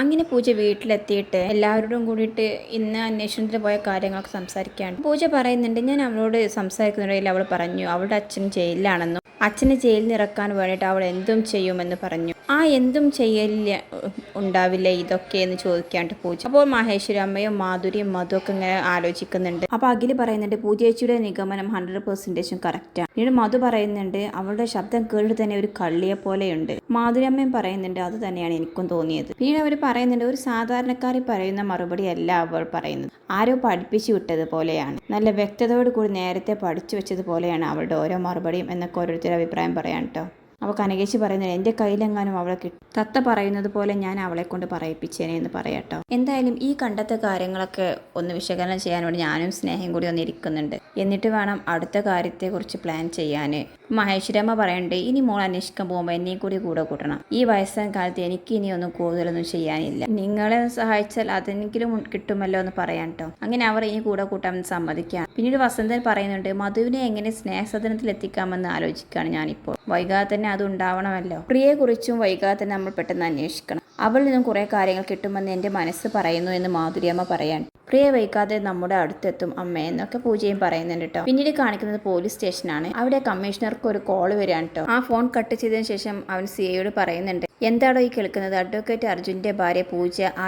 അങ്ങനെ പൂജ വീട്ടിലെത്തിയിട്ട് എല്ലാവരോടും കൂടിയിട്ട് ഇന്ന് അന്വേഷണത്തിന് പോയ കാര്യങ്ങളൊക്കെ സംസാരിക്കുകയാണ് പൂജ പറയുന്നുണ്ട് ഞാൻ അവളോട് സംസാരിക്കുന്നിടയിൽ അവൾ പറഞ്ഞു. അവളുടെ അച്ഛൻ ജയിലിലാണെന്നും അച്ഛനെ ഇറക്കാൻ വേണ്ടിയിട്ട് അവൾ എന്തും ചെയ്യുമെന്ന് പറഞ്ഞു. ആ എന്തും ചെയ്യലില്ല ഉണ്ടാവില്ല ഇതൊക്കെ എന്ന് ചോദിക്കാണ്ട് പൂജ. അപ്പോൾ മഹേശ്വരി അമ്മയും മാധുരിയും മധു ഒക്കെ ഇങ്ങനെ ആലോചിക്കുന്നുണ്ട്. അപ്പോൾ അഖിൽ പറയുന്നുണ്ട് പൂജേച്ചിയുടെ നിഗമനം ഹൺഡ്രഡ് പെർസെന്റേജും കറക്റ്റാണ് പിന്നീട് മധു പറയുന്നുണ്ട് അവളുടെ ശബ്ദം കേട്ട് തന്നെ ഒരു കള്ളിയെ പോലെയുണ്ട്. മാധുരി അമ്മയും പറയുന്നുണ്ട് അത് തന്നെയാണ് എനിക്കും തോന്നിയത്. പിന്നീട് അവർ പറയുന്നുണ്ട് ഒരു സാധാരണക്കാരി പറയുന്ന മറുപടി അല്ല അവൾ പറയുന്നത്. ആരോ പഠിപ്പിച്ചു വിട്ടത് പോലെയാണ്. നല്ല വ്യക്തതയോട് കൂടി നേരത്തെ പഠിച്ചു വെച്ചതുപോലെയാണ് അവളുടെ ഓരോ മറുപടിയും എന്നൊക്കെ ഓരോരുത്തരുടെ അഭിപ്രായം പറയാം കേട്ടോ അപ്പോൾ കനകേശി പറയുന്നത് എന്റെ കയ്യിലെങ്ങാനും അവളെ കിട്ടും തത്ത പറയുന്നത് പോലെ ഞാൻ അവളെ കൊണ്ട് പറയിപ്പിച്ചേനെ എന്ന് പറയാട്ടോ എന്തായാലും ഈ കണ്ടത്തെ കാര്യങ്ങളൊക്കെ ഒന്ന് വിശകലനം ചെയ്യാൻ വേണ്ടി ഞാനും സ്നേഹം കൂടി ഒന്ന് ഇരിക്കുന്നുണ്ട്. എന്നിട്ട് വേണം അടുത്ത കാര്യത്തെക്കുറിച്ച് പ്ലാൻ ചെയ്യാൻ മഹേശ്വരമ്മ പറയണ്ടേ ഇനി മോൾ അന്വേഷിക്കാൻ പോകുമ്പോൾ എന്നെയും കൂടി കൂടെ കൂട്ടണം. ഈ വയസ്സാൻ കാലത്ത് എനിക്ക് ഇനി ഒന്നും കൂടുതലൊന്നും ചെയ്യാനില്ല. നിങ്ങളെ സഹായിച്ചാൽ അതെങ്കിലും കിട്ടുമല്ലോ എന്ന് പറയാൻ കേട്ടോ. അങ്ങനെ അവർ ഇനി കൂടെ കൂട്ടാൻ സമ്മതിക്കാം. പിന്നീട് വസന്തൻ പറയുന്നുണ്ട് മധുവിനെ എങ്ങനെ സ്നേഹസദനത്തിൽ എത്തിക്കാമെന്ന് ആലോചിക്കുകയാണ് ഞാനിപ്പോൾ. വൈകാതെ തന്നെ അത് ഉണ്ടാവണമല്ലോ പ്രിയയെക്കുറിച്ചും വൈകാതെ തന്നെ നമ്മൾ പെട്ടെന്ന് അന്വേഷിക്കണം. അവളിൽ നിന്നും കുറേ കാര്യങ്ങൾ കിട്ടുമെന്ന് എന്റെ മനസ്സ് പറയുന്നു എന്ന് മാധുര്യമ്മ പറയാൻ പ്രിയ വൈകാതെ നമ്മുടെ അടുത്തെത്തും. അമ്മ എന്നൊക്കെ പൂജയും പറയുന്നുണ്ട് കേട്ടോ പിന്നീട് കാണിക്കുന്നത് പോലീസ് സ്റ്റേഷനാണ്. അവിടെ കമ്മീഷണർക്ക് ഒരു കോൾ വരികയാണ് കേട്ടോ ആ ഫോൺ കട്ട് ചെയ്തതിനു ശേഷം അവൻ സി ഐയോട് പറയുന്നുണ്ട്. എന്താണോ ഈ കേൾക്കുന്നത്? അഡ്വക്കേറ്റ് അർജുന്റെ ഭാര്യ പൂജ ആ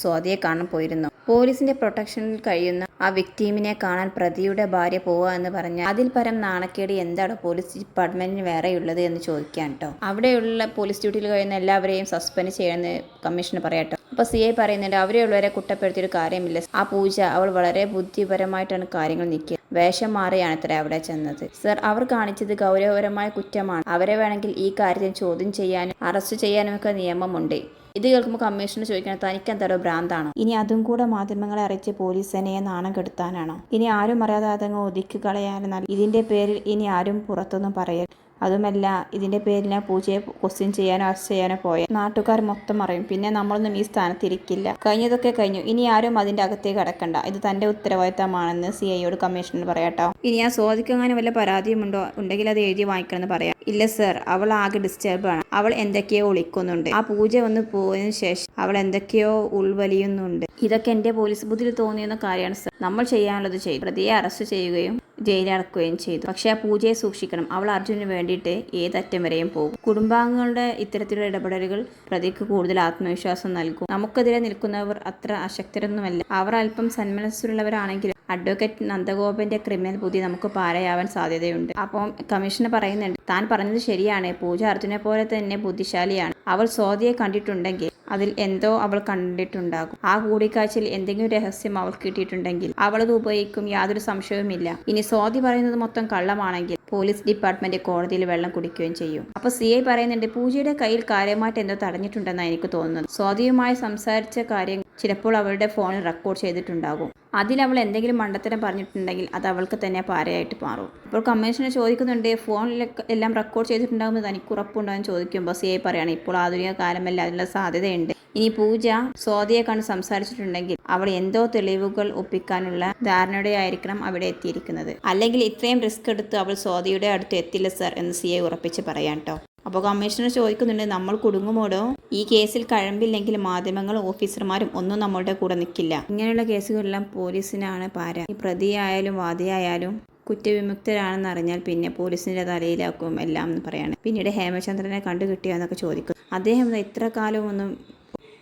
സ്വാതിയെ കാണാൻ പോയിരുന്നു. പോലീസിന്റെ പ്രൊട്ടക്ഷനിൽ കഴിയുന്ന ആ വിക്ടീമിനെ കാണാൻ പ്രതിയുടെ ഭാര്യ പോവുക എന്ന് പറഞ്ഞാൽ അതിൽ പരം നാണക്കേട് എന്താണ് പോലീസ് ഡിപ്പാർട്ട്മെന്റിന് വേറെയുള്ളത് എന്ന് ചോദിക്കാൻ കേട്ടോ അവിടെയുള്ള പോലീസ് ഡ്യൂട്ടിയിൽ കഴിയുന്ന എല്ലാവരെയും സസ്പെൻഡ് ചെയ്യണമെന്ന് കമ്മീഷന് പറയാട്ടോ അപ്പോൾ സി ഐ പറയുന്നുണ്ട് അവരെയുള്ളവരെ കുറ്റപ്പെടുത്തിയൊരു കാര്യമില്ല. ആ പൂജ അവൾ വളരെ ബുദ്ധിപരമായിട്ടാണ് കാര്യങ്ങൾ നീക്കിയത് വേഷം മാറിയാണ് ഇത്ര അവിടെ ചെന്നത്. സർ അവർ കാണിച്ചത് ഗൗരവപരമായ കുറ്റമാണ്. അവരെ വേണമെങ്കിൽ ഈ കാര്യത്തിൽ ചോദ്യം ചെയ്യാനും അറസ്റ്റ് ചെയ്യാനും ഒക്കെ നിയമമുണ്ട്. ഇത് കേൾക്കുമ്പോൾ കമ്മീഷണർ ചോദിക്കണം തനിക്ക് എന്തോ ഭ്രാന്താണോ? ഇനി അതും കൂടെ മാധ്യമങ്ങളെ അറിയിച്ച് പോലീസ് സേനയെ നാണം കെടുത്താനാണോ? ഇനി ആരും അറിയാതെ അതങ്ങ് ഒതുക്കി കളയാനെന്നാൽ ഇതിന്റെ പേരിൽ ഇനി ആരും പുറത്തൊന്നും പറയരുത്. അതുമല്ല ഇതിന്റെ പേരിൽ ഞാൻ പൂജയെ ക്വസ്റ്റ്യൻ ചെയ്യാനോ അറസ്റ്റ് ചെയ്യാനോ പോയ. നാട്ടുകാർ മൊത്തം അറിയും. പിന്നെ നമ്മളൊന്നും ഈ സ്ഥാനത്തിരിക്കില്ല. കഴിഞ്ഞതൊക്കെ കഴിഞ്ഞു. ഇനി ആരും അതിന്റെ അകത്തേക്ക് കടക്കണ്ട ഇത് തന്റെ ഉത്തരവാദിത്തമാണെന്ന് സി ഐയോട് കമ്മീഷണർ പറയാട്ടോ ഇനി ആ സ്വാധിക്കങ്ങനെ വല്ല പരാതിയുമുണ്ടോ ഉണ്ടെങ്കിൽ അത് എഴുതി വാങ്ങിക്കണമെന്ന് പറയാം. ഇല്ല സർ അവൾ ആകെ ഡിസ്റ്റർബ് ആണ്. അവൾ എന്തൊക്കെയോ ഒളിക്കുന്നുണ്ട് ആ പൂജ വന്ന് പോയതിനു ശേഷം അവൾ എന്തൊക്കെയോ ഉൾവലിയുന്നുണ്ട്. ഇതൊക്കെ എന്റെ പോലീസ് ബുദ്ധിയിൽ തോന്നിയെന്ന കാര്യമാണ് സർ നമ്മൾ ചെയ്യാനുള്ളത് ചെയ്യും. പ്രതിയെ അറസ്റ്റ് ചെയ്യുകയും ജയിലടക്കുകയും ചെയ്തു. പക്ഷെ ആ പൂജയെ സൂക്ഷിക്കണം. അവൾ അർജുനന് വേണ്ടിയിട്ട് ഏതറ്റം വരെയും പോകും. കുടുംബാംഗങ്ങളുടെ ഇത്തരത്തിലുള്ള ഇടപെടലുകൾ പ്രതിക്ക് കൂടുതൽ ആത്മവിശ്വാസം നൽകും. നമുക്കെതിരെ നിൽക്കുന്നവർ അത്ര അശക്തരൊന്നുമല്ല. അവർ അല്പം സന്മനസ്സുള്ളവരാണെങ്കിലും അഡ്വക്കേറ്റ് നന്ദഗോപന്റെ ക്രിമിനൽ ബുദ്ധി നമുക്ക് പാരയാവാൻ സാധ്യതയുണ്ട്. അപ്പം കമ്മീഷണർ പറയുന്നുണ്ട് താൻ പറഞ്ഞത് ശരിയാണ്. പൂജ അർജുനെ പോലെ തന്നെ ബുദ്ധിശാലിയാണ്. അവൾ സ്വാതിയെ കണ്ടിട്ടുണ്ടെങ്കിൽ അതിൽ എന്തോ അവൾ കണ്ടിട്ടുണ്ടാകും. ആ കൂടിക്കാഴ്ചയിൽ എന്തെങ്കിലും രഹസ്യം അവൾ കിട്ടിയിട്ടുണ്ടെങ്കിൽ അവളത് ഉപയോഗിക്കും. യാതൊരു സംശയവുമില്ല. ഇനി സ്വാതി പറയുന്നത് മൊത്തം കള്ളമാണെങ്കിൽ പോലീസ് ഡിപ്പാർട്ട്മെന്റ് കോടതിയിൽ വെള്ളം കുടിക്കുകയും ചെയ്യും. അപ്പൊ സി ഐ പറയുന്നുണ്ട് പൂജയുടെ കയ്യിൽ കാര്യമായിട്ട് എന്തോ തടഞ്ഞിട്ടുണ്ടെന്നാണ് എനിക്ക് തോന്നുന്നത്. സ്വാതിയുമായി സംസാരിച്ച കാര്യം ചിലപ്പോൾ അവളുടെ ഫോണിൽ റെക്കോർഡ് ചെയ്തിട്ടുണ്ടാകും. അതിൽ അവൾ എന്തെങ്കിലും മണ്ടത്തരം പറഞ്ഞിട്ടുണ്ടെങ്കിൽ അത് അവൾക്ക് തന്നെ പാരയായിട്ട് മാറും. അപ്പോൾ കമ്മീഷണർ ചോദിക്കുന്നുണ്ട് ഫോണിലൊക്കെ എല്ലാം റെക്കോർഡ് ചെയ്തിട്ടുണ്ടാകുമെന്ന് തനിക്ക് ഉറപ്പുണ്ടോ? എന്ന് ചോദിക്കുമ്പോൾ സി ഐ പറയുകയാണ് ഇപ്പോൾ ആധുനിക കാലമല്ല അതിനുള്ള സാധ്യതയുണ്ട്. ഇനി പൂജ സ്വാതിയെ കണ്ട് സംസാരിച്ചിട്ടുണ്ടെങ്കിൽ അവൾ എന്തോ തെളിവുകൾ ഒപ്പിക്കാനുള്ള ധാരണയുടെ ആയിരിക്കണം അവിടെ എത്തിയിരിക്കുന്നത്. അല്ലെങ്കിൽ ഇത്രയും റിസ്ക് എടുത്ത് അവൾ സ്വാതിയുടെ അടുത്ത് എത്തില്ല സർ എന്ന് സി ഐ ഉറപ്പിച്ച് പറയാം കേട്ടോ അപ്പോൾ കമ്മീഷണർ ചോദിക്കുന്നുണ്ട് നമ്മൾ കുടുങ്ങുമോടോ? ഈ കേസിൽ കഴമ്പില്ലെങ്കിൽ മാധ്യമങ്ങളും ഓഫീസർമാരും ഒന്നും നമ്മളുടെ കൂടെ നിൽക്കില്ല ഇങ്ങനെയുള്ള കേസുകളെല്ലാം പോലീസിനാണ് പാര. ഈ പ്രതിയായാലും വാദിയായാലും കുറ്റവിമുക്തരാണെന്ന് അറിഞ്ഞാൽ പിന്നെ പോലീസിന്റെ തലയിലാക്കും എല്ലാം എന്ന് പറയാണ്. പിന്നീട് ഹേമചന്ദ്രനെ കണ്ടു കിട്ടിയോ എന്നൊക്കെ ചോദിക്കും. അദ്ദേഹം ഇത്ര കാലമൊന്നും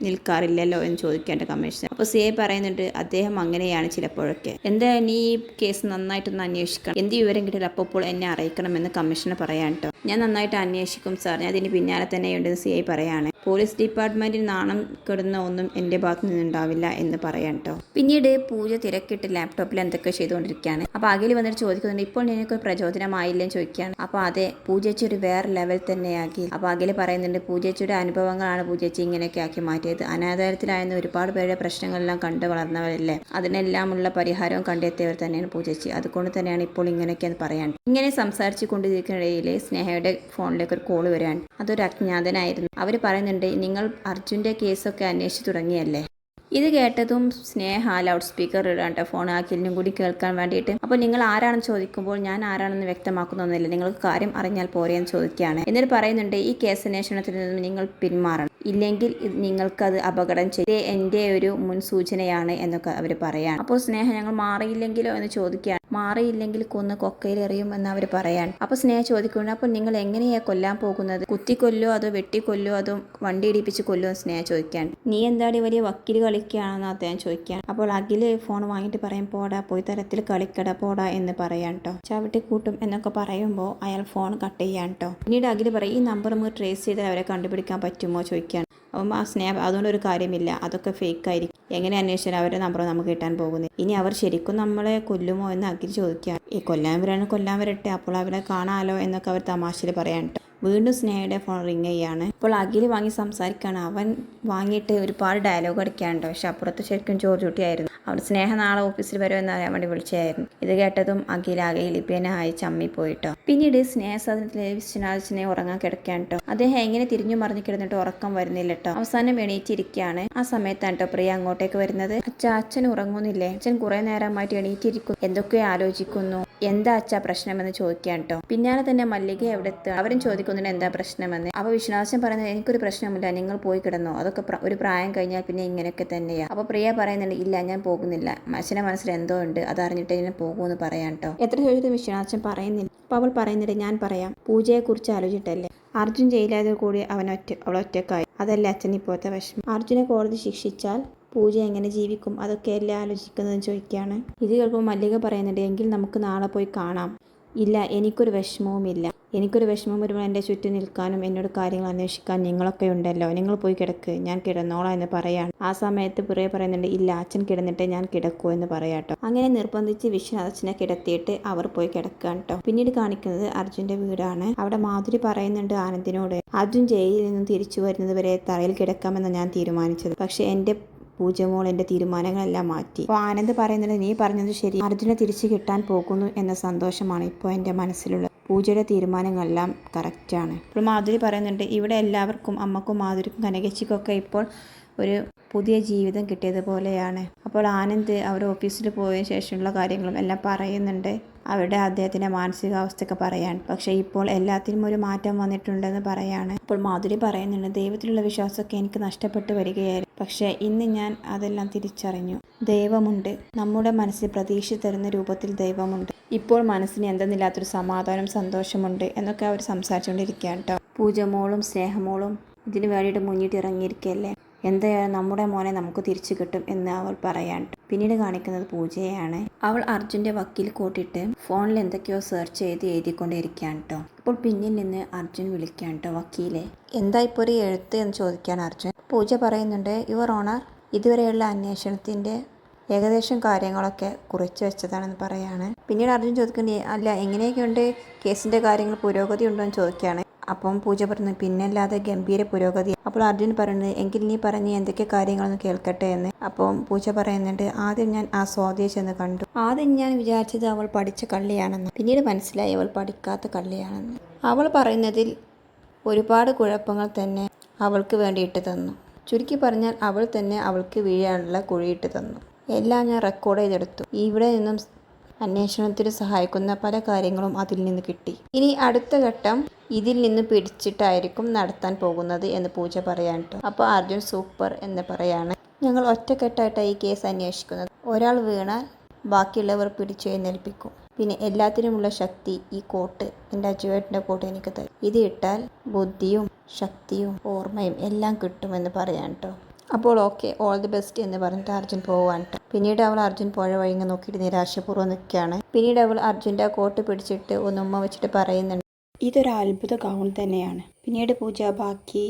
നിൽക്കാറില്ലല്ലോ എന്ന് ചോദിക്കേണ്ട കമ്മീഷണർ. അപ്പോൾ സി ഐ പറയുന്നുണ്ട് അദ്ദേഹം അങ്ങനെയാണ് ചിലപ്പോഴൊക്കെ. എന്തായാലും ഈ കേസ് നന്നായിട്ടൊന്ന് അന്വേഷിക്കണം? എന്ത് വിവരം കിട്ടിയാൽ അപ്പോൾ എന്നെ അറിയിക്കണമെന്ന് കമ്മീഷണർ പറയാൻ കേട്ടോ ഞാൻ നന്നായിട്ട് അന്വേഷിക്കും സാർ. ഞാൻ അതിന് പിന്നാലെ തന്നെയുണ്ട് സി ഐ പറയാണ്. പോലീസ് ഡിപ്പാർട്ട്മെന്റിൽ നാണം കെടുന്ന ഒന്നും എന്റെ ഭാഗത്തു നിന്നുണ്ടാവില്ല എന്ന് പറയാം കേട്ടോ പിന്നീട് പൂജ തിരക്കിട്ട് ലാപ്ടോപ്പിൽ എന്തൊക്കെ ചെയ്തുകൊണ്ടിരിക്കുകയാണ്. അപ്പോൾ അഖിൽ വന്നിട്ട് ചോദിക്കുന്നുണ്ട് ഇപ്പോൾ നിനക്ക് പ്രചോദനമായില്ലെന്ന് ചോദിക്കുകയാണ്. അപ്പോൾ അതെ പൂജച്ചി ഒരു വേറെ ലെവൽ തന്നെയാക്കി. അപ്പോൾ അഖിൽ പറയുന്നുണ്ട് പൂജച്ചിയുടെ അനുഭവങ്ങളാണ് പൂജച്ചി ഇങ്ങനെയൊക്കെ ആക്കി മാറ്റിയത്. അനാഥാരത്തിലായിരുന്ന ഒരുപാട് പേരുടെ പ്രശ്നങ്ങളെല്ലാം കണ്ടു വളർന്നവരല്ലേ? അതിനെല്ലാമുള്ള പരിഹാരവും കണ്ടെത്തിയവർ തന്നെയാണ് പൂജച്ചി. അതുകൊണ്ട് തന്നെയാണ് ഇപ്പോൾ ഇങ്ങനെയൊക്കെ എന്ന് പറയാൻ ഇങ്ങനെ സംസാരിച്ചു കൊണ്ടിരിക്കുന്നതിടയിൽ സ്നേഹയുടെ ഫോണിലേക്ക് ഒരു കോൾ വരികയാണ് അതൊരു അജ്ഞാതനായിരുന്നു. അവർ പറയുന്നുണ്ട് നിങ്ങൾ അർജുന്റെ കേസൊക്കെ അന്വേഷിച്ച് തുടങ്ങിയല്ലേ? ഇത് കേട്ടതും സ്നേഹ ലൗഡ് സ്പീക്കർ ഇടാണ്ട് ഫോൺ ആക്കിലിനും കൂടി കേൾക്കാൻ വേണ്ടിയിട്ട്. അപ്പോൾ നിങ്ങൾ ആരാണെന്ന് ചോദിക്കുമ്പോൾ ഞാൻ ആരാണെന്ന് വ്യക്തമാക്കുന്നൊന്നുമില്ല. നിങ്ങൾക്ക് കാര്യം അറിഞ്ഞാൽ പോരെയെന്ന് ചോദിക്കുകയാണ്. എന്നിട്ട് പറയുന്നുണ്ട് ഈ കേസ് അന്വേഷണത്തിൽ നിന്നും നിങ്ങൾ പിന്മാറണം. ഇല്ലെങ്കിൽ നിങ്ങൾക്കത് അപകടം ചെയ്ത് എന്റെ ഒരു മുൻസൂചനയാണ് എന്നൊക്കെ അവർ പറയാൻ അപ്പോൾ സ്നേഹ ഞങ്ങൾ മാറിയില്ലെങ്കിലോ? എന്ന് ചോദിക്കുകയാണ്. മാറിയില്ലെങ്കിൽ കൊന്ന് കൊക്കയിലെറിയും എന്ന് അവർ പറയാൻ അപ്പോൾ സ്നേഹ ചോദിക്കുന്നു അപ്പോൾ നിങ്ങൾ എങ്ങനെയാ കൊല്ലാൻ പോകുന്നത്? കുത്തിക്കൊല്ലോ അതോ വെട്ടിക്കൊല്ലോ അതോ വണ്ടി ഇടിപ്പിച്ച് കൊല്ലോ? സ്നേഹ ചോദിക്കാൻ നീ എന്താടി വലിയ വക്കീൽ കളിക്കുകയാണെന്ന് അദ്ദേഹം ചോദിക്കുകയാണ്. അപ്പോൾ അഖിൽ ഫോൺ വാങ്ങിയിട്ട് പറയും പോടാ പോയി തരത്തിൽ കളിക്കട പോടാ എന്ന് പറയാം കേട്ടോ ചവിട്ടി കൂട്ടും എന്നൊക്കെ പറയുമ്പോൾ അയാൾ ഫോൺ കട്ട് ചെയ്യാൻ കേട്ടോ പിന്നീട് അഖിൽ പറയും ഈ നമ്പർ നമുക്ക് ട്രേസ് ചെയ്താൽ അവരെ കണ്ടുപിടിക്കാൻ പറ്റുമോ? ചോദിക്കുകയാണ്. അപ്പം ആ സ്നേഹ അതുകൊണ്ട് ഒരു കാര്യമില്ല. അതൊക്കെ ഫേക്ക് ആയിരിക്കും. എങ്ങനെ അന്വേഷിച്ചാൽ അവരുടെ നമ്പർ നമുക്ക് കിട്ടാൻ പോകുന്നത് ഇനി അവർ ശരിക്കും നമ്മളെ കൊല്ലുമോ എന്ന് അഖിൽ ചോദിക്കുക ഈ കൊല്ലാൻ വരാണ് കൊല്ലാൻ വരട്ടെ. അപ്പോൾ അവരെ കാണാലോ എന്നൊക്കെ അവർ തമാശയിൽ പറയാൻ കേട്ടോ വീണ്ടും സ്നേഹയുടെ ഫോൺ റിങ് ചെയ്യാണ്. അപ്പോൾ അഖിൽ വാങ്ങി സംസാരിക്കുകയാണ് അവൻ വാങ്ങിയിട്ട് ഒരുപാട് ഡയലോഗ് അടിക്കാനുണ്ട്. പക്ഷെ അപ്പുറത്ത് ശരിക്കും ജോർജ് കുട്ടിയായിരുന്നു അവിടെ സ്നേഹ നാളെ ഓഫീസിൽ വരുമെന്ന് അറിയാൻ വേണ്ടി വിളിച്ചായിരുന്നു ഇത് കേട്ടതും അഖിലാകെ ലിപ്യനായി ഇലിപ്യനായി ചമ്മി പോയിട്ടോ പിന്നീട് സ്നേഹസാധനത്തിലെ വിശ്വനാഥിനെ ഉറങ്ങാൻ കിടക്കാൻ കേട്ടോ അദ്ദേഹം എങ്ങനെ തിരിഞ്ഞു മറിഞ്ഞു കിടന്നിട്ട് ഉറക്കം വരുന്നില്ല കേട്ടോ അവസാനം എണീറ്റിരിക്കുകയാണ്. ആ സമയത്താണ് പ്രിയ അങ്ങോട്ടേക്ക് വരുന്നത്. അച്ഛ അച്ഛൻ ഉറങ്ങുന്നില്ലേ? അച്ഛൻ കുറെ നേരമായിട്ട് എണീറ്റിരിക്കും എന്തൊക്കെ ആലോചിക്കുന്നു. എന്താ അച്ഛ പ്രശ്നമെന്ന് ചോദിക്കാൻ കേട്ടോ പിന്നാലെ തന്നെ മല്ലിക എവിടെ എത്തുക? അവരും ചോദിക്കുന്നുണ്ട് എന്താ പ്രശ്നമെന്ന്. അപ്പൊ വിശ്വനാഥൻ പറയുന്നത് എനിക്കൊരു പ്രശ്നമില്ല നിങ്ങൾ പോയി കിടന്നോ. അതൊക്കെ ഒരു പ്രായം കഴിഞ്ഞാൽ പിന്നെ ഇങ്ങനെയൊക്കെ തന്നെയാ. അപ്പൊ പ്രിയ പറയുന്നുണ്ട് ഇല്ല ഞാൻ പോകുന്നില്ല. മനുഷ്യന്റെ മനസ്സിൽ എന്തോ ഉണ്ട് അതറിഞ്ഞിട്ട് ഇങ്ങനെ പോകുമെന്ന് പറയാം കേട്ടോ എത്ര ചോദിച്ചത് വിശ്വനാഥൻ പറയുന്നില്ല. അപ്പോൾ അവൾ പറയുന്നില്ല ഞാൻ പറയാം. പൂജയെക്കുറിച്ച് ആലോചിച്ചിട്ടല്ലേ? അർജുൻ ജയിലായത് കൂടി അവൻ ഒറ്റ അവൾ ഒറ്റക്കായി അതല്ല അച്ഛൻ ഇപ്പോഴത്തെ വിഷമം? അർജുനെ കോടതി ശിക്ഷിച്ചാൽ പൂജ എങ്ങനെ ജീവിക്കും? അതൊക്കെ എല്ലാം ആലോചിക്കുന്നതെന്ന് ചോദിക്കുകയാണ്. ഇത് കേൾക്കുമ്പോൾ മല്ലിക പറയുന്നുണ്ട് എങ്കിൽ നമുക്ക് നാളെ പോയി കാണാം. ഇല്ല എനിക്കൊരു വിഷമവുമില്ല. എനിക്കൊരു വിഷമം വരുമ്പോൾ എന്റെ ചുറ്റും നിൽക്കാനും എന്നോട് കാര്യങ്ങൾ അന്വേഷിക്കാൻ നിങ്ങളൊക്കെ ഉണ്ടല്ലോ. നിങ്ങൾ പോയി കിടക്ക്. ഞാൻ കിടന്നോളാം എന്ന് പറയാണ്. ആ സമയത്ത് പുറകെ പറയുന്നുണ്ട് ഇല്ല അച്ഛൻ കിടന്നിട്ട് ഞാൻ കിടക്കൂ എന്ന് പറയാട്ടോ. അങ്ങനെ നിർബന്ധിച്ച് വിശ്വനാഥ് അച്ഛനെ കിടത്തിയിട്ട് അവർ പോയി കിടക്കുകയാണ് കേട്ടോ. പിന്നീട് കാണിക്കുന്നത് അർജുന്റെ വീടാണ്. അവിടെ മാധുരി പറയുന്നുണ്ട് ആനന്ദിനോട് അർജുൻ ജയിലിൽ നിന്നും തിരിച്ചു വരുന്നത് വരെ തറയിൽ കിടക്കാമെന്ന് ഞാൻ തീരുമാനിച്ചത്. പക്ഷേ എന്റെ പൂജമോൾ എന്റെ തീരുമാനങ്ങളെല്ലാം മാറ്റി. അപ്പോൾ ആനന്ദ് പറയുന്നത് നീ പറഞ്ഞത് ശരി. അർജുനെ തിരിച്ചു കിട്ടാൻ പോകുന്നു എന്ന സന്തോഷമാണ് ഇപ്പോൾ എന്റെ മനസ്സിലുള്ളത്. പൂജയുടെ തീരുമാനങ്ങളെല്ലാം കറക്റ്റാണ്. ഇപ്പോൾ മാധുരി പറയുന്നുണ്ട് ഇവിടെ എല്ലാവർക്കും അമ്മക്കും മാധുരിക്കും കനകച്ചിക്കൊക്കെ ഇപ്പോൾ ഒരു പുതിയ ജീവിതം കിട്ടിയതുപോലെയാണ്. അപ്പോൾ ആനന്ദ് അവർ ഓഫീസിൽ പോയ ശേഷമുള്ള കാര്യങ്ങളും എല്ലാം പറയുന്നുണ്ട്. അവരുടെ അദ്ദേഹത്തിന്റെ മാനസികാവസ്ഥയൊക്കെ പറയാൻ. പക്ഷേ ഇപ്പോൾ എല്ലാത്തിനും ഒരു മാറ്റം വന്നിട്ടുണ്ടെന്ന് പറയാണ്. അപ്പോൾ മാധുരി പറയുന്നുണ്ട് ദൈവത്തിലുള്ള വിശ്വാസമൊക്കെ എനിക്ക് നഷ്ടപ്പെട്ടു വരികയായിരുന്നു. പക്ഷേ ഇന്ന് ഞാൻ അതെല്ലാം തിരിച്ചറിഞ്ഞു. ദൈവമുണ്ട്. നമ്മുടെ മനസ്സിൽ പ്രതീക്ഷ തരുന്ന രൂപത്തിൽ ദൈവമുണ്ട്. ഇപ്പോൾ മനസ്സിന് എന്തെന്നില്ലാത്തൊരു സമാധാനം സന്തോഷമുണ്ട് എന്നൊക്കെ അവർ സംസാരിച്ചുകൊണ്ടിരിക്കുകയാണ് കേട്ടോ. പൂജമോളും സ്നേഹമോളും ഇതിനു വേണ്ടിയിട്ട് മുന്നിട്ട് ഇറങ്ങിയിരിക്കുകയല്ലേ എന്തായാലും നമ്മുടെ മോനെ നമുക്ക് തിരിച്ചു കിട്ടും എന്ന് അവർ പറയാൻ പിന്നീട് കാണിക്കുന്നത് പൂജയാണ് അവൾ അർജുന്റെ വക്കീൽ കോട്ടിട്ട് ഫോണിൽ എന്തൊക്കെയോ സെർച്ച് ചെയ്ത് എഴുതിക്കൊണ്ടിരിക്കുകയാണ് കേട്ടോ ഇപ്പോൾ പിന്നിൽ നിന്ന് അർജുൻ വിളിക്കുകയാണ് കേട്ടോ വക്കീലെ. എന്താ ഇപ്പോൾ ഒരു എഴുത്ത് എന്ന് ചോദിക്കാൻ അർജുൻ? പൂജ പറയുന്നുണ്ട് യുവർ ഓണർ ഇതുവരെയുള്ള അന്വേഷണത്തിന്റെ ഏകദേശം കാര്യങ്ങളൊക്കെ കുറിച്ച് വെച്ചതാണെന്ന് പറയാണ്. പിന്നീട് അർജുൻ ചോദിക്കുന്നത് അല്ല എങ്ങനെയൊക്കെയുണ്ട്? കേസിന്റെ കാര്യങ്ങൾ പുരോഗതി ഉണ്ടോ? എന്ന് ചോദിക്കുകയാണ്. അപ്പം പൂജ പറഞ്ഞു പിന്നല്ലാതെ ഗംഭീര പുരോഗതി. അപ്പോൾ അർജുൻ പറയുന്നത് എങ്കിൽ നീ പറഞ്ഞ് എന്തൊക്കെ കാര്യങ്ങളൊന്ന് കേൾക്കട്ടെ എന്ന്. അപ്പം പൂജ പറയുന്നുണ്ട് ആദ്യം ഞാൻ ആ സ്വാതിയെ കണ്ടു. ആദ്യം ഞാൻ വിചാരിച്ചത് അവൾ പഠിച്ച കള്ളിയാണെന്ന്. പിന്നീട് മനസ്സിലായി അവൾ പഠിക്കാത്ത കള്ളിയാണെന്ന്. അവൾ പറയുന്നതിൽ ഒരുപാട് കുഴപ്പങ്ങൾ തന്നെ അവൾക്ക് വേണ്ടിയിട്ട് തന്നു. ചുരുക്കി പറഞ്ഞാൽ അവൾ തന്നെ അവൾക്ക് വീഴാനുള്ള കുഴിയിട്ട് തന്നു. എല്ലാം ഞാൻ റെക്കോർഡ് ചെയ്തെടുത്തു. ഇവിടെ നിന്നും അന്വേഷണത്തിന് സഹായിക്കുന്ന പല കാര്യങ്ങളും അതിൽ നിന്ന് കിട്ടി. ഇനി അടുത്ത ഘട്ടം ഇതിൽ നിന്ന് പിടിച്ചിട്ടായിരിക്കും നടത്താൻ പോകുന്നത് എന്ന് പൂജ പറയാൻ കേട്ടോ അപ്പോൾ അർജുൻ സൂപ്പർ എന്ന് പറയാണ്. ഞങ്ങൾ ഒറ്റക്കെട്ടായിട്ടാണ് ഈ കേസ് അന്വേഷിക്കുന്നത്. ഒരാൾ വീണാൽ ബാക്കിയുള്ളവർ പിടിച്ചു എഴുന്നേൽപ്പിക്കും പിന്നെ എല്ലാത്തിനുമുള്ള ശക്തി ഈ കോട്ട് എന്റെ അജുവേട്ടന്റെ കോട്ട് എനിക്ക് തരും. ഇത് ഇട്ടാൽ ബുദ്ധിയും ശക്തിയും ഓർമ്മയും എല്ലാം കിട്ടുമെന്ന് പറയാൻ കേട്ടോ അപ്പോൾ ഓക്കെ ഓൾ ദി ബെസ്റ്റ് എന്ന് പറഞ്ഞിട്ട് അർജുൻ പോവാൻ ട്ടോ. പിന്നീട് അവൾ അർജുൻ പോയ വഴിങ്ങ് നോക്കിയിട്ട് നിരാശപൂർവം നിൽക്കുകയാണ്. പിന്നീട് അവൾ അർജുന്റെ ആ കോട്ട് പിടിച്ചിട്ട് ഒന്ന് ഉമ്മ വെച്ചിട്ട് പറയുന്നുണ്ട്. ഇതൊരു അത്ഭുത ഗൗൺ തന്നെയാണ്. പിന്നീട് പൂജ ബാക്കി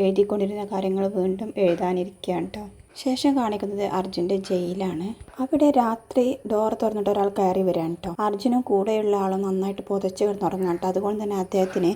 എഴുതിക്കൊണ്ടിരുന്ന കാര്യങ്ങൾ വീണ്ടും എഴുതാനിരിക്കുകയാണ് കേട്ടോ ശേഷം കാണിക്കുന്നത് അർജുന്റെ ജയിലാണ്. അവിടെ രാത്രി ഡോർ തുറന്നിട്ട് ഒരാൾ കയറി വരാൻ കേട്ടോ അർജുനും കൂടെയുള്ള ആളും നന്നായിട്ട് പുതച്ച് കിടന്നുറങ്ങാൻ കേട്ടോ അതുകൊണ്ട് തന്നെ അദ്ദേഹത്തിന്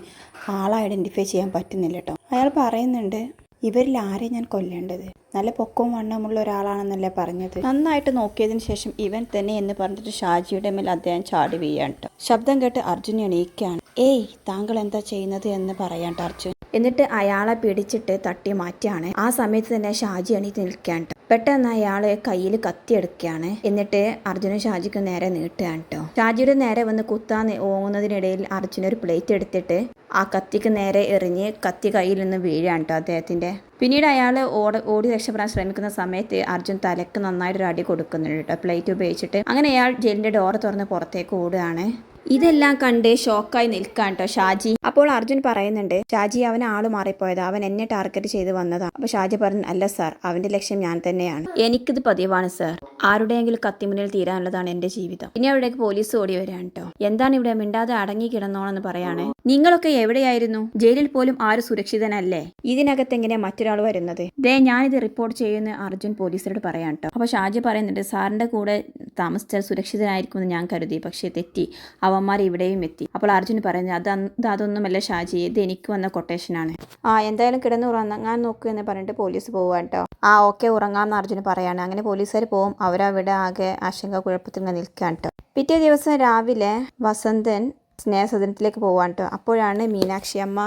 ആളെ ഐഡന്റിഫൈ ചെയ്യാൻ പറ്റുന്നില്ല കേട്ടോ അയാൾ പറയുന്നുണ്ട് ഇവരിൽ ആരെ ഞാൻ കൊല്ലേണ്ടത്? നല്ല പൊക്കവും വണ്ണമുള്ള ഒരാളാണെന്നല്ലേ പറഞ്ഞത്. നന്നായിട്ട് നോക്കിയതിന് ശേഷം ഇവൻ തന്നെ എന്ന് പറഞ്ഞിട്ട് ഷാജിയുടെ മേൽ അദ്ദേഹം ചാടി വീഴാൻ കേട്ടോ ശബ്ദം കേട്ട് അർജുൻ എണീക്കാണ്. ഏയ് താങ്കൾ എന്താ ചെയ്യുന്നത് എന്ന് പറയാൻ ടർച്ചു എന്നിട്ട് അയാളെ പിടിച്ചിട്ട് തട്ടി മാറ്റിയാണ് ആ സമയത്ത് തന്നെ ഷാജി എണീറ്റ് നിൽക്കാൻ ട്ടോ. പെട്ടെന്ന് അയാൾ കയ്യിൽ കത്തിയെടുക്കുകയാണ് എന്നിട്ട് അർജുനും ഷാജിക്കും നേരെ നീട്ടുകയാണ് കേട്ടോ ഷാജിയുടെ നേരെ വന്ന് കുത്താൻ ഓങ്ങുന്നതിനിടയിൽ അർജുൻ ഒരു പ്ലേറ്റ് എടുത്തിട്ട് ആ കത്തിക്ക് നേരെ എറിഞ്ഞ് കത്തി കയ്യിൽ നിന്ന് വീഴാണ് കേട്ടോ അദ്ദേഹത്തിന്റെ. പിന്നീട് അയാൾ ഓട ഓടി രക്ഷപ്പെടാൻ ശ്രമിക്കുന്ന സമയത്ത് അർജുൻ തലക്ക് നന്നായിട്ടൊരു അടി കൊടുക്കുന്നുണ്ട് കേട്ടോ പ്ലേറ്റ് ഉപയോഗിച്ചിട്ട്. അങ്ങനെ അയാൾ ജയിലിന്റെ ഡോർ തുറന്ന് പുറത്തേക്ക് ഓടുകയാണ്. ഇതെല്ലാം കണ്ട് ഷോക്കായി നിൽക്കാൻ കേട്ടോ ഷാജി. അപ്പോൾ അർജുൻ പറയുന്നുണ്ട് ഷാജി അവൻ ആൾ മാറിപ്പോയത്. അവൻ എന്നെ ടാർഗറ്റ് ചെയ്ത് വന്നതാണ് അപ്പൊ ഷാജി പറഞ്ഞു അല്ല സാർ അവന്റെ ലക്ഷ്യം ഞാൻ തന്നെയാണ്. എനിക്കിത് പതിവാണ് സാർ. ആരുടെയെങ്കിലും കത്തിമുന്നിൽ തീരാനുള്ളതാണ് എന്റെ ജീവിതം. ഇനി അവിടേക്ക് പോലീസ് ഓടി വരാൻ കേട്ടോ എന്താണ് ഇവിടെ മിണ്ടാതെ അടങ്ങി കിടന്നോണെന്ന് പറയാണേ. നിങ്ങളൊക്കെ എവിടെയായിരുന്നു? ജയിലിൽ പോലും ആരും സുരക്ഷിതനല്ലേ? ഇതിനകത്ത് എങ്ങനെയാ മറ്റൊരാൾ വരുന്നത്? ദേ ഞാനിത് റിപ്പോർട്ട് ചെയ്യുന്ന അർജുൻ പോലീസിനോട് പറയാൻ കേട്ടോ അപ്പൊ ഷാജി പറയുന്നുണ്ട് സാറിന്റെ കൂടെ താമസിച്ചാൽ സുരക്ഷിതനായിരിക്കുമെന്ന് ഞാൻ കരുതി. പക്ഷെ തെറ്റി. അവന്മാർ ഇവിടെയും എത്തി. അപ്പോൾ അർജുൻ പറയുന്നത് അത് അതൊന്നുമല്ല ഷാജി. ഇത് എനിക്ക് വന്ന കൊട്ടേഷനാണ്. ആ എന്തായാലും കിടന്നുറങ്ങാൻ നോക്കൂ എന്ന് പറഞ്ഞിട്ട് പോലീസ് പോവാട്ടോ ആ ഓക്കെ ഉറങ്ങാമെന്ന് അർജുന് പറയാണ്. അങ്ങനെ പോലീസുകാർ പോവും. അവരവിടെ ആകെ ആശങ്ക കുഴപ്പത്തിൽ നിൽക്കാൻ കേട്ടോ പിറ്റേ ദിവസം രാവിലെ വസന്തൻ സ്നേഹസദനത്തിലേക്ക് പോവാൻ കേട്ടോ അപ്പോഴാണ് മീനാക്ഷി അമ്മ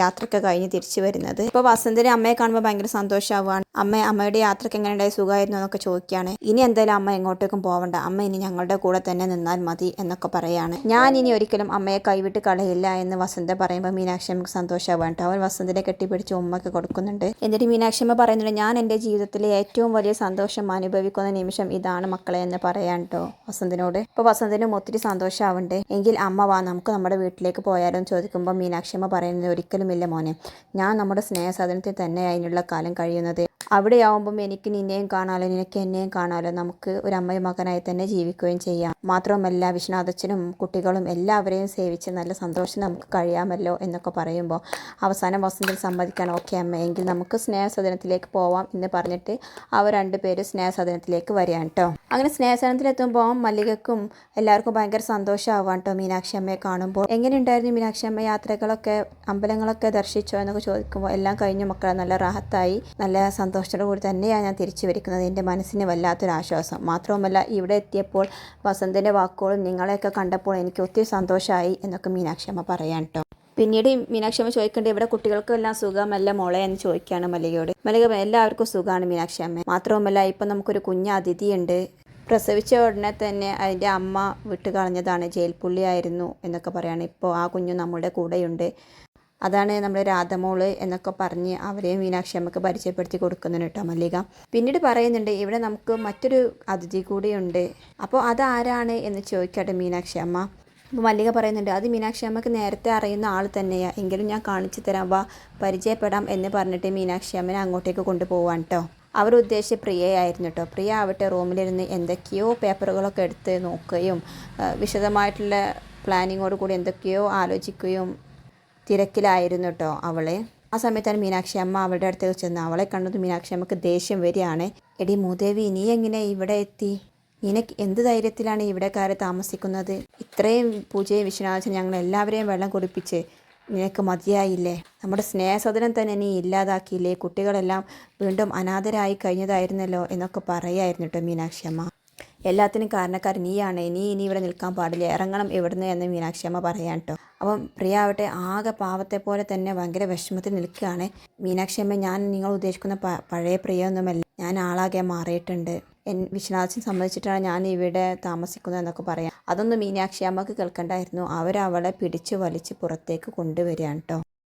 യാത്രയ്ക്ക് കഴിഞ്ഞ് തിരിച്ചു വരുന്നത്. ഇപ്പോൾ വസന്തന് അമ്മയെ കാണുമ്പോൾ ഭയങ്കര സന്തോഷമാവുകയാണ് അമ്മ അമ്മയുടെ യാത്രയ്ക്ക് എങ്ങനെ സുഖമായിരുന്നു എന്നൊക്കെ ചോദിക്കുകയാണ്. ഇനി എന്തായാലും അമ്മ എങ്ങോട്ടേക്കും പോവണ്ട. അമ്മ ഇനി ഞങ്ങളുടെ കൂടെ തന്നെ നിന്നാൽ മതി എന്നൊക്കെ പറയാണ്. ഞാൻ ഇനി ഒരിക്കലും അമ്മയെ കൈവിട്ട് കളയില്ല എന്ന് വസന്ത പറയുമ്പോൾ മീനാക്ഷി അമ്മയ്ക്ക് സന്തോഷമാവാൻ അവൻ വസന്തനെ കെട്ടിപ്പിടിച്ച് ഉമ്മയ്ക്ക് കൊടുക്കുന്നുണ്ട്. എന്നിട്ട് മീനാക്ഷി അമ്മ പറയുന്നുണ്ട് ഞാൻ എന്റെ ജീവിതത്തിലെ ഏറ്റവും വലിയ സന്തോഷം അനുഭവിക്കുന്ന നിമിഷം ഇതാണ് മക്കളെ എന്ന് പറയാൻ കേട്ടോ വസന്തനോട്. ഇപ്പോൾ വസന്തനും ഒത്തിരി സന്തോഷമാവുണ്ട് എങ്കിൽ അമ്മ വാ നമുക്ക് നമ്മുടെ വീട്ടിലേക്ക് പോയാലോ ചോദിക്കുമ്പോൾ മീനാക്ഷി അമ്മ പറയുന്നത് ഒരിക്കലുമില്ല മോനെ. ഞാൻ നമ്മുടെ സ്നേഹസാധനത്തിൽ തന്നെ അതിനുള്ള കാലം കഴിയുന്നത്. അവിടെയാവുമ്പം എനിക്ക് നിന്നെയും കാണാലോ നിനക്ക് എന്നെയും കാണാലോ. നമുക്ക് ഒരു അമ്മയും മകനായി തന്നെ ജീവിക്കുകയും ചെയ്യാം. മാത്രമല്ല വിശ്വനാഥച്ചനും കുട്ടികളും എല്ലാവരെയും സേവിച്ച് നല്ല സന്തോഷം നമുക്ക് കഴിയാമല്ലോ എന്നൊക്കെ പറയുമ്പോൾ അവസാനം വസന്തിൽ സമ്മതിക്കാൻ ഓക്കെ അമ്മ എങ്കിൽ നമുക്ക് സ്നേഹസദനത്തിലേക്ക് പോവാം എന്ന് പറഞ്ഞിട്ട് അവർ രണ്ടുപേരും സ്നേഹസദനത്തിലേക്ക് വരികയാണ് കേട്ടോ അങ്ങനെ സ്നേഹസനത്തിലെത്തുമ്പോൾ മല്ലികക്കും എല്ലാവർക്കും ഭയങ്കര സന്തോഷമാവാണ് കേട്ടോ മീനാക്ഷി അമ്മയെ കാണുമ്പോൾ. എങ്ങനെയുണ്ടായിരുന്നു മീനാക്ഷി അമ്മ യാത്രകളൊക്കെ അമ്പലങ്ങളൊക്കെ ദർശിച്ചോ എന്നൊക്കെ ചോദിക്കുമ്പോൾ എല്ലാം കഴിഞ്ഞ മക്കളെ നല്ല റാഹത്തായി നല്ല സന്തോഷത്തോടു കൂടി തന്നെയാണ് ഞാൻ തിരിച്ചു വരിക്കുന്നത് എന്റെ മനസ്സിന് വല്ലാത്തൊരു ആശ്വാസം മാത്രവുമല്ല ഇവിടെ എത്തിയപ്പോൾ വസന്തിന്റെ വാക്കുകളും നിങ്ങളെയൊക്കെ കണ്ടപ്പോൾ എനിക്ക് ഒത്തിരി സന്തോഷമായി എന്നൊക്കെ മീനാക്ഷി അമ്മ പറയാൻ കേട്ടോ പിന്നീട് മീനാക്ഷി അമ്മ ചോദിക്കേണ്ടത് ഇവിടെ കുട്ടികൾക്കും എല്ലാം സുഖമല്ല മോളെ എന്ന് ചോദിക്കുകയാണ് മല്ലികയോട്. മല്ലിക എല്ലാവർക്കും സുഖമാണ് മീനാക്ഷി അമ്മ. മാത്രവുമല്ല ഇപ്പം നമുക്കൊരു കുഞ്ഞ് അതിഥിയുണ്ട്. പ്രസവിച്ച ഉടനെ തന്നെ അതിന്റെ അമ്മ വിട്ട് കളഞ്ഞതാണ് ജയിൽ പുള്ളിയായിരുന്നു എന്നൊക്കെ പറയാണ്. ഇപ്പോൾ ആ കുഞ്ഞു നമ്മുടെ കൂടെയുണ്ട്. അതാണ് നമ്മുടെ രാധമോൾ എന്നൊക്കെ പറഞ്ഞ് അവരെയും മീനാക്ഷി അമ്മയ്ക്ക് പരിചയപ്പെടുത്തി കൊടുക്കുന്നുണ്ട് കേട്ടോ മല്ലിക. പിന്നീട് പറയുന്നുണ്ട് ഇവിടെ നമുക്ക് മറ്റൊരു അതിഥി കൂടിയുണ്ട്. അപ്പോൾ അതാരാണ് എന്ന് ചോദിക്കട്ടെ മീനാക്ഷി അമ്മ. അപ്പോൾ മല്ലിക പറയുന്നുണ്ട് അത് മീനാക്ഷി അമ്മയ്ക്ക് നേരത്തെ അറിയുന്ന ആൾ തന്നെയാണ് എങ്കിലും ഞാൻ കാണിച്ചു തരാം. വാ പരിചയപ്പെടാം എന്ന് പറഞ്ഞിട്ട് മീനാക്ഷി അമ്മനെ അങ്ങോട്ടേക്ക് കൊണ്ടുപോവാൻ കേട്ടോ. അവർ ഉദ്ദേശിച്ച പ്രിയയായിരുന്നു കേട്ടോ പ്രിയ ആവട്ടെ റൂമിലിരുന്ന് എന്തൊക്കെയോ പേപ്പറുകളൊക്കെ എടുത്ത് നോക്കുകയും വിശദമായിട്ടുള്ള പ്ലാനിങ്ങോട് കൂടി എന്തൊക്കെയോ ആലോചിക്കുകയും തിരക്കിലായിരുന്നു കേട്ടോ അവളെ. ആ സമയത്താണ് മീനാക്ഷി അമ്മ അവളുടെ അടുത്തേക്ക് ചെന്ന് അവളെ കണ്ടത് മീനാക്ഷി അമ്മയ്ക്ക് ദേഷ്യം വരികയാണ്. എടി മൂദേവി നീ എങ്ങനെ ഇവിടെ എത്തി? നിനക്ക് എന്ത് ധൈര്യത്തിലാണ് ഇവിടെ കയറി താമസിക്കുന്നത്? ഇത്രയും പൂജയും വിശ്വനാഥൻ ഞങ്ങൾ എല്ലാവരെയും വെള്ളം കുടിപ്പിച്ച് നിനക്ക് മതിയായില്ലേ? നമ്മുടെ സ്നേഹസദനം തന്നെ നീ ഇല്ലാതാക്കിയില്ലേ? കുട്ടികളെല്ലാം വീണ്ടും അനാഥരായി കഴിഞ്ഞതായിരുന്നല്ലോ എന്നൊക്കെ പറയായിരുന്നു കേട്ടോ മീനാക്ഷിയമ്മ എല്ലാത്തിനും കാരണക്കാർ നീയാണ്. നീ ഇനി ഇവിടെ നിൽക്കാൻ പാടില്ല. ഇറങ്ങണം ഇവിടുന്ന് എന്ന് മീനാക്ഷിയമ്മ പറയാൻ കേട്ടോ അപ്പം പ്രിയ ആവട്ടെ ആകെ പാവത്തെ പോലെ തന്നെ ഭയങ്കര വിഷമത്തിൽ നിൽക്കുകയാണ് മീനാക്ഷിയമ്മ ഞാൻ നിങ്ങൾ ഉദ്ദേശിക്കുന്ന പഴയ പ്രിയൊന്നുമല്ല ഞാൻ ആളാകെ മാറിയിട്ടുണ്ട്. വിശ്വനാഥൻ സമ്മതിച്ചിട്ടാണ് ഞാൻ ഇവിടെ താമസിക്കുന്നത് എന്നൊക്കെ പറയാം. അതൊന്നും മീനാക്ഷി അമ്മയ്ക്ക് കേൾക്കണ്ടായിരുന്നു. അവരവളെ പിടിച്ച് വലിച്ച് പുറത്തേക്ക് കൊണ്ടുവരികയാണ് കേട്ടോ